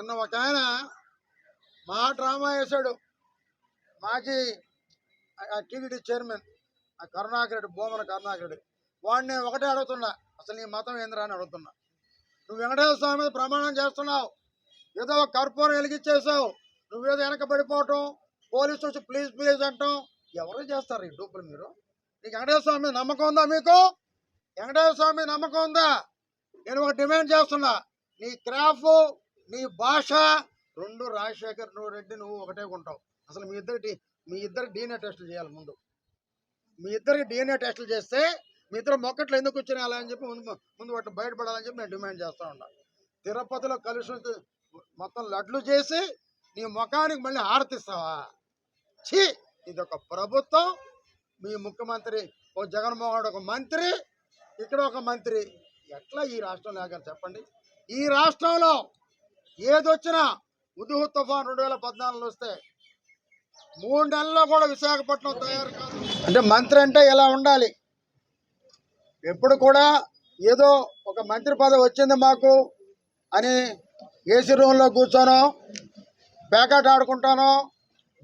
నిన్న ఒక ఆయన మా డ్రామా వేశాడు. మాజీ టీడీడీ చైర్మన్ ఆ కరుణాకర్ రెడ్డి భూమన కరుణాకర్ రెడ్డి వాడిని ఒకటే అడుగుతున్నా అసలు నీ మతం ఏందిరా అని అడుగుతున్నా. నువ్వు వెంకటేశ్వర స్వామి మీద ప్రమాణం చేస్తున్నావు. ఏదో ఒక కర్పూరం వెలిగించేసావు నువ్వేదో వెనకబడిపోవటం పోలీసు వచ్చి ప్లీజ్ ప్లీజ్ అంటాం. ఎవరు చేస్తారు ఈ డూపులు మీరు? నీకు వెంకటేశ్వర స్వామి మీద నమ్మకం ఉందా మీకు? వెంకటేశ్వర స్వామి నమ్మకం ఉందా? నేను ఒక డిమాండ్ చేస్తున్నా నీ క్రాఫ్ నీ భాష రెండు రాజశేఖర్ నువ్వు రెడ్డి నువ్వు ఒకటే ఉంటావు అసలు మీ ఇద్దరికి మీ ఇద్దరు డిఎన్ఏ టెస్టులు చేయాలి ముందు. మీ ఇద్దరికి డిఎన్ఏ టెస్టులు చేస్తే మీ ఇద్దరు మొక్కట్లు ఎందుకు వచ్చినాయి అలా అని చెప్పి ముందు ముందు వాటిని బయటపడాలని చెప్పి నేను డిమాండ్ చేస్తూ ఉన్నా తిరుపతిలో కలిసి మొత్తం లడ్లు చేసి నీ ముఖానికి మళ్ళీ హారతిస్తావా? ఛీ! ఇది ఒక ప్రభుత్వం. మీ ముఖ్యమంత్రి ఓ జగన్మోహన్ ఒక మంత్రి ఇక్కడ ఒక మంత్రి. ఎట్లా ఈ రాష్ట్రం లేక చెప్పండి? ఈ రాష్ట్రంలో ఏదొచ్చినా ఉదుహు తుఫాన్ రెండు వేల పద్నాలుగులో వస్తే మూడు నెలల్లో కూడా విశాఖపట్నం తయారు కాదు. అంటే మంత్రి అంటే ఎలా ఉండాలి? ఎప్పుడు కూడా ఏదో ఒక మంత్రి పదవి వచ్చింది మాకు అని ఏసీ రూమ్లో కూర్చోనో పేకాట ఆడుకుంటానో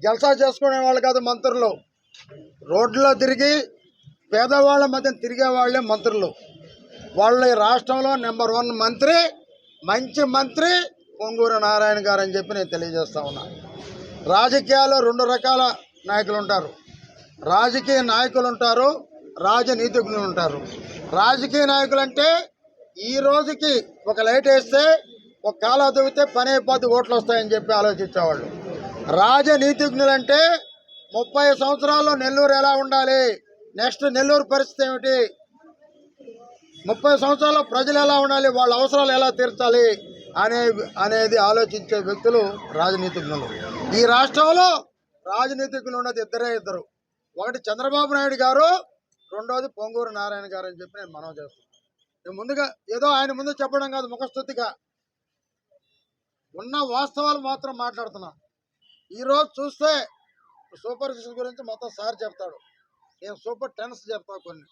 జల్సా చేసుకునే వాళ్ళు కాదు మంత్రులు. రోడ్లో తిరిగి పేదవాళ్ళ మధ్య తిరిగే వాళ్ళే మంత్రులు. వాళ్ళ రాష్ట్రంలో నెంబర్ వన్ మంత్రి మంచి మంత్రి పొంగూర నారాయణ గారు అని చెప్పి నేను తెలియజేస్తా ఉన్నా. రాజకీయాల్లో రెండు రకాల నాయకులు ఉంటారు. రాజకీయ నాయకులు ఉంటారు రాజనీతిజ్ఞులు ఉంటారు. రాజకీయ నాయకులు అంటే ఈ రోజుకి ఒక లైట్ వేస్తే ఒక కాలు అదిగితే పని అయిపోతే ఓట్లు వస్తాయని చెప్పి ఆలోచించేవాళ్ళు. రాజనీతిజ్ఞులు అంటే ముప్పై సంవత్సరాల్లో నెల్లూరు ఎలా ఉండాలి నెక్స్ట్ నెల్లూరు పరిస్థితి ఏమిటి? ముప్పై సంవత్సరాల్లో ప్రజలు ఎలా ఉండాలి వాళ్ళ అవసరాలు ఎలా తీర్చాలి అనే అనేది ఆలోచించే వ్యక్తులు రాజనీతిజ్ఞులు. ఈ రాష్ట్రంలో రాజనీతిజ్ఞులు ఉన్నది ఇద్దరే ఇద్దరు. ఒకటి చంద్రబాబు నాయుడు గారు రెండోది పొంగూరు నారాయణ గారు అని చెప్పి నేను మనం చేస్తున్నాను. నేను ముందుగా ఏదో ఆయన ముందు చెప్పడం కాదు ముఖస్థుతిగా ఉన్న వాస్తవాలు మాత్రం మాట్లాడుతున్నాం. ఈరోజు చూస్తే సూపర్ సిక్స్ గురించి మొత్తం సార్ చెప్తాడు. నేను సూపర్ టెన్స్ చెప్తా కొన్ని.